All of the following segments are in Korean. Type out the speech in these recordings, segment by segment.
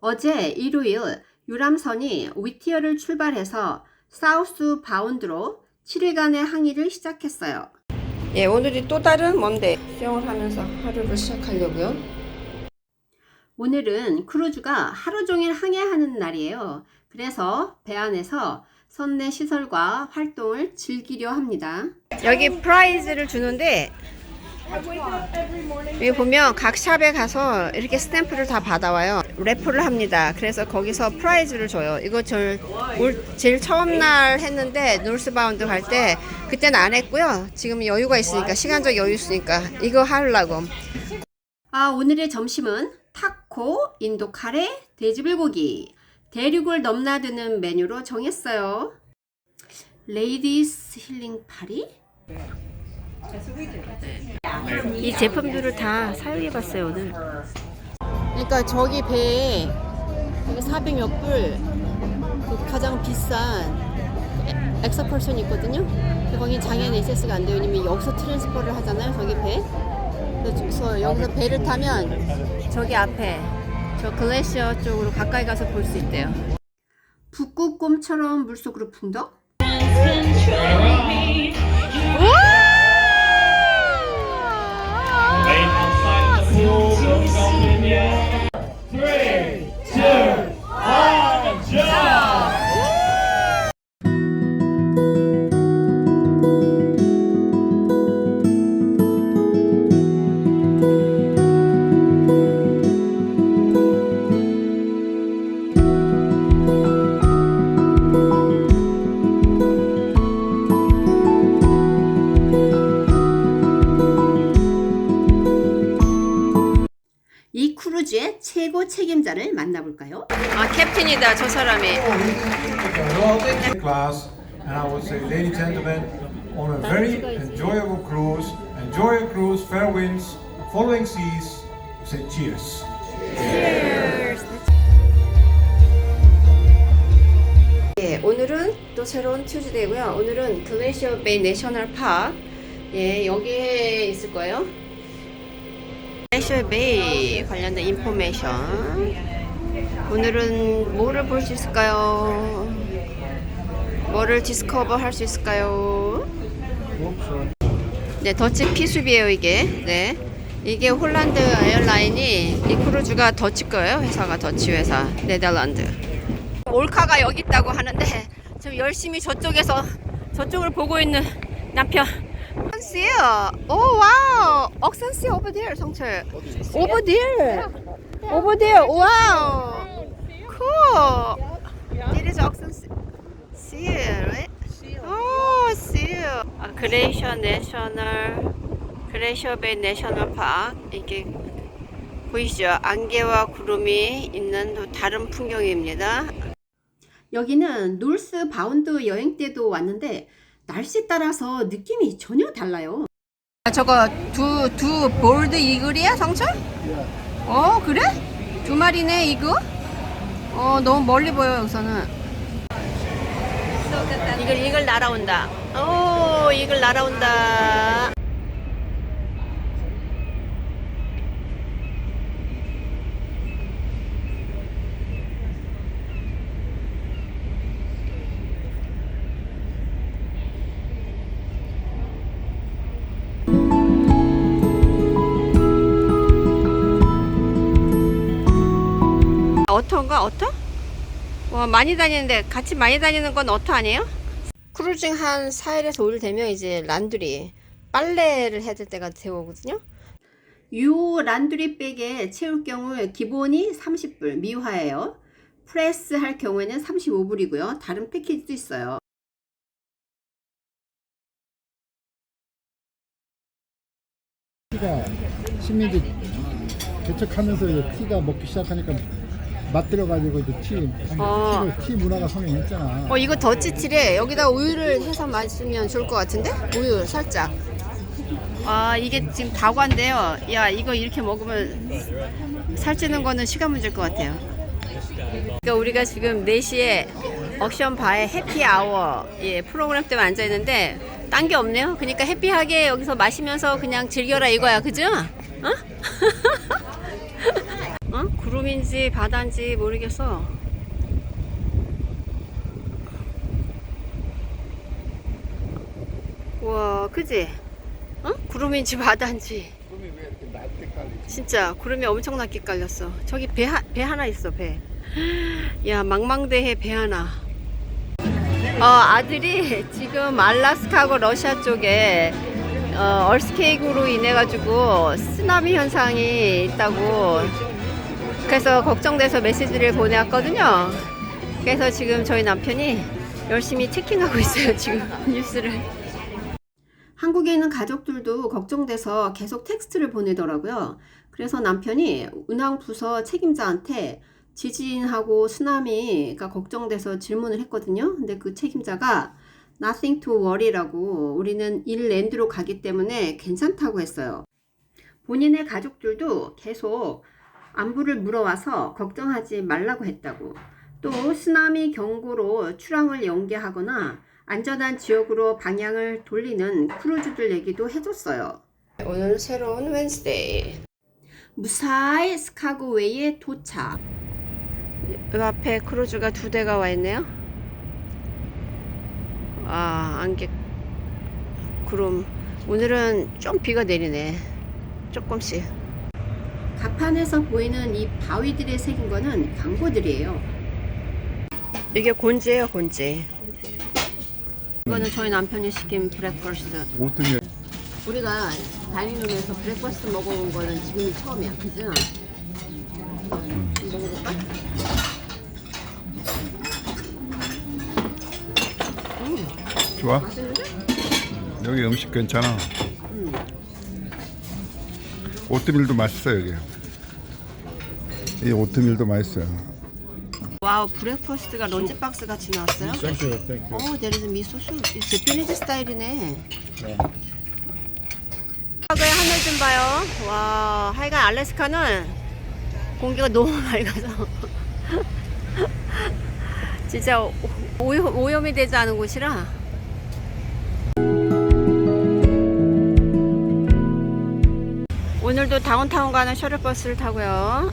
어제 일요일 유람선이 위티어를 출발해서 사우스 바운드로 7일간의 항해를 시작했어요. 예, 오늘이 또 다른 먼데 수영을 하면서 하루를 시작하려고요. 오늘은 크루즈가 하루 종일 항해하는 날이에요. 그래서 배 안에서 선내 시설과 활동을 즐기려 합니다. 여기 프라이즈를 주는데 여기 보면 각 샵에 가서 이렇게 스탬프를 다 받아와요. 래프를 합니다. 그래서 거기서 프라이즈를 줘요. 이거 절 올, 제일 처음 날 했는데 노스바운드 갈 때 그때는 안 했고요. 지금 여유가 있으니까 시간적 여유 있으니까 이거 하려고. 아, 오늘의 점심은 타코, 인도 카레, 돼지불고기, 대륙을 넘나드는 메뉴로 정했어요. 레이디스 힐링 파리? 이 제품들을 다 사용해봤어요 오늘. 그러니까 저기 배에 여기 400몇 불, 그 가장 비싼 엑서펄션 있거든요. 근데 거기 장애인 액세스가 안 돼요. 왜냐면 여기서 트랜스퍼를 하잖아요. 저기 배. 그래서 여기서 배를 타면 저기 앞에 저 글래시어 쪽으로 가까이 가서 볼 수 있대요. 북극곰처럼 물속으로 풍덩? Three, two, one, jump! 이 크루즈의 최고 책임자를 만나볼까요? 아 캡틴이다 저 사람이. class, and I would say, ladies and gentlemen, on a very enjoyable cruise, enjoy a cruise, fair winds, following seas, say cheers. 예, 오늘은 또 새로운 튜즈데이고요. 오늘은 글래시어 베이 내셔널 파크. 예, 여기에 있을 거예요. 글래시어 베이 관련된 인포메이션. 오늘은 뭐를 볼 수 있을까요? 뭐를 디스커버 할 수 있을까요? 네, 더치 피수비예요 이게. 네. 이게 홀란드 에어라인이 이 크루즈가 더치 거예요. 회사가 더치 회사. 네덜란드. 몰카가 여기 있다고 하는데 지금 열심히 저쪽에서 저쪽을 보고 있는 남편. 옥선씨요. 오 와우. 옥선씨 over there 성철. over there. over there. 와우. cool. It is. See you, right? 오, see you. 아, 그레이셔 내셔널 그레이셔 베이 내셔널 파크 이게 보이시죠? 안개와 구름이 있는 또 다른 풍경입니다. 여기는 놀스 바운드 여행 때도 왔는데 날씨 따라서 느낌이 전혀 달라요. 아, 저거 두, 두 볼드 이글이야, 성철? 어, 그래? 두 마리네, 이거? 어, 너무 멀리 보여, 여기서는. 이글, 이글 날아온다. 오, 이글 날아온다. 어터인가, 어터? 와, 많이 다니는데, 같이 많이 다니는 건 어터 아니에요? 크루징 한 4일에서 5일 되면 이제 란두리, 빨래를 해야 될 때가 되거든요. 요 란두리 백에 채울 경우 기본이 30불 미화예요. 프레스 할 경우에는 35불이고요. 다른 패키지도 있어요. 티가 시민들이 개척하면서 이제 티가 먹기 시작하니까 맛 들어가지고 이제 티, 어. 티를, 티 문화가 성행했잖아. 어, 이거 더치칠에 여기다 우유를 해서 마시면 좋을 것 같은데? 우유 살짝. 아, 이게 지금 다과인데요. 야, 이거 이렇게 먹으면 살찌는 거는 시간 문제일 것 같아요. 그러니까 우리가 지금 4시에 억션 바에 해피 아워 예, 프로그램 때문에 앉아 있는데 딴 게 없네요. 그러니까 해피하게 여기서 마시면서 그냥 즐겨라 이거야. 그죠? 어? 어? 구름 구름인지 바다인지 모르겠어. 와, 그지? 어? 구름인지 바다인지. 구름이 왜 이렇게 낮게 깔리지? 진짜 구름이 엄청 낮게 깔렸어. 저기 배, 하, 배 하나 있어, 배. 야, 망망대해 배 하나. 어, 아들이 지금 알라스카하고 러시아 쪽에 어, 얼스케이크로 인해 가지고 쓰나미 현상이 있다고 그래서 걱정돼서 메시지를 보내왔거든요. 그래서 지금 저희 남편이 열심히 체킹하고 있어요, 지금 뉴스를. 한국에 있는 가족들도 걱정돼서 계속 텍스트를 보내더라고요. 그래서 남편이 운항 부서 책임자한테 지진하고 쓰나미가 걱정돼서 질문을 했거든요. 근데 그 책임자가 nothing to worry라고 우리는 인랜드로 가기 때문에 괜찮다고 했어요. 본인의 가족들도 계속 안부를 물어와서 걱정하지 말라고 했다고. 또 쓰나미 경고로 출항을 연기하거나 안전한 지역으로 방향을 돌리는 크루즈들 얘기도 해줬어요. 오늘 새로운 웬스데이. 무사히 스카고웨이에 도착. 이 앞에 크루즈가 두 대가 와 있네요. 아, 안개 구름. 오늘은 좀 비가 내리네. 조금씩. 가판에서 보이는 이 바위들의 새긴 거는 광고들이에요. 이게 곤지예요, 곤지. 이거는 저희 남편이 시킨 브렉퍼스트. 오뜨면 우리가 다이닝룸에서 브렉퍼스트 먹어본 거는 지금이 처음이야. 그지? 먹어볼까? 좋아? 맛있는데? 여기 음식 괜찮아. 음. 오트밀도 맛있어 여기. 이 오트밀도 맛있어요. 와우, 브렉퍼스트가 런치 박스 같이 나왔어요? 땡큐 땡큐. 어, 내리는 미소스. 이 제페니즈 스타일이네. 하루에 하늘 좀 봐요. 와, 하여간 알래스카는 공기가 너무 맑아서. 진짜 오- 오염, 오염이 되지 않은 곳이라. 오늘도 다운타운 가는 셔틀버스를 타고요.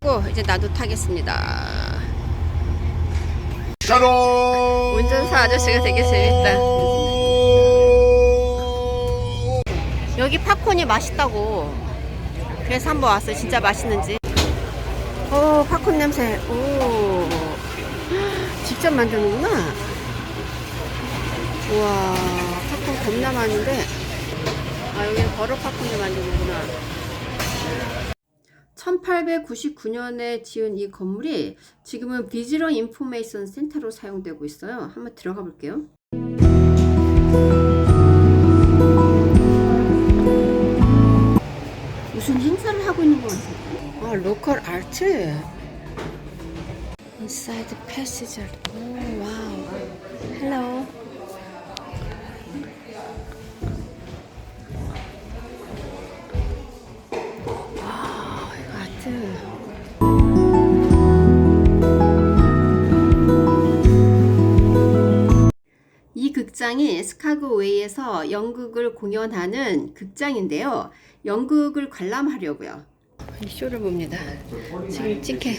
고 이제 나도 타겠습니다. 운전사 아저씨가 되게 재밌다. 여기 팝콘이 맛있다고. 그래서 한번 왔어요. 진짜 맛있는지. 오, 팝콘 냄새. 오. 직접 만드는구나. 우와, 팝콘 겁나 많은데. 아, 여기는 버터 팝콘을 만드는구나. 1899년에 지은 이 건물이 지금은 비지러 인포메이션 센터로 사용되고 있어요. 한번 들어가 볼게요. 무슨 행사를 하고 있는 것 같아요. 아, 로컬 아트. 인사이드 패시지. 오, 극장이 스카고웨이에서 연극을 공연하는 극장인데요. 연극을 관람하려고요. 이 쇼를 봅니다. 지금 찍게.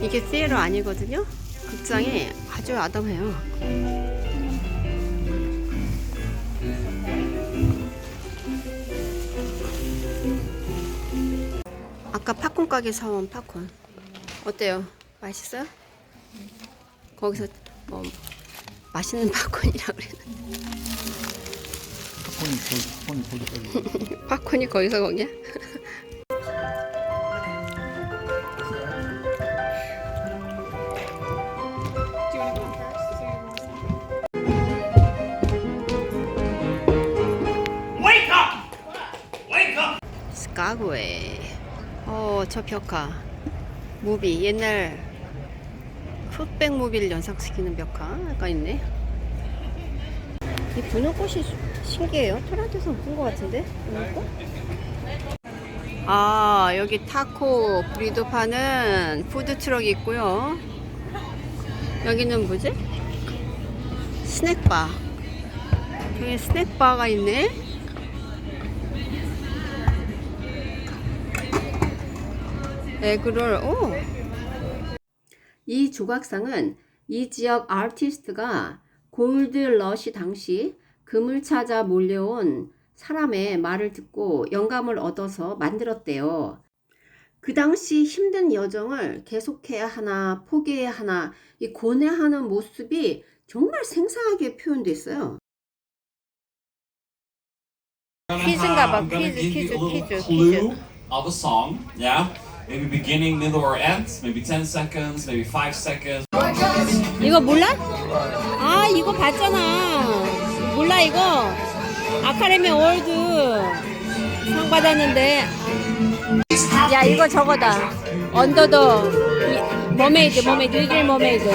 이게 시에러 아니거든요. 극장이 아주 아담해요. 아까 팝콘 가게 사온 팝콘 어때요? 맛있어요? 거기서 뭐 맛있는 팝콘이라 그랬는데 폰이 폰이 거기까지. 팝콘이 거기서 거기야? Wake up! Wake up! 스카고웨이. 어, 저 벽화. 무비. 옛날 흑백 무비를 연상시키는 벽화가 있네. 이 분홍꽃이 신기해요. 토란토에서 본것 같은데? 분홍꽃? 아, 여기 타코 브리도 파는 푸드트럭이 있고요. 여기는 뭐지? 스낵바. 여기 스낵바가 있네. 에그를 오이 조각상은 이 지역 아티스트가 골드 러시 당시 금을 찾아 몰려온 사람의 말을 듣고 영감을 얻어서 만들었대요. 그 당시 힘든 여정을 계속해야 하나 포기해야 하나 이 고뇌하는 모습이 정말 생생하게 표현됐어요. 퀴즈인가 봐. 퀴즈, 퀴즈, 퀴즈, 퀴즈. of a song. Yeah, maybe beginning, middle, or end. Maybe 10 seconds, maybe 5 seconds. 이거 몰라? 아 이거 봤잖아 몰라 이거 아카데미 어워드 상 받았는데 야 이거 저거다 언더더 머메이드 머메이드 리틀 머메이드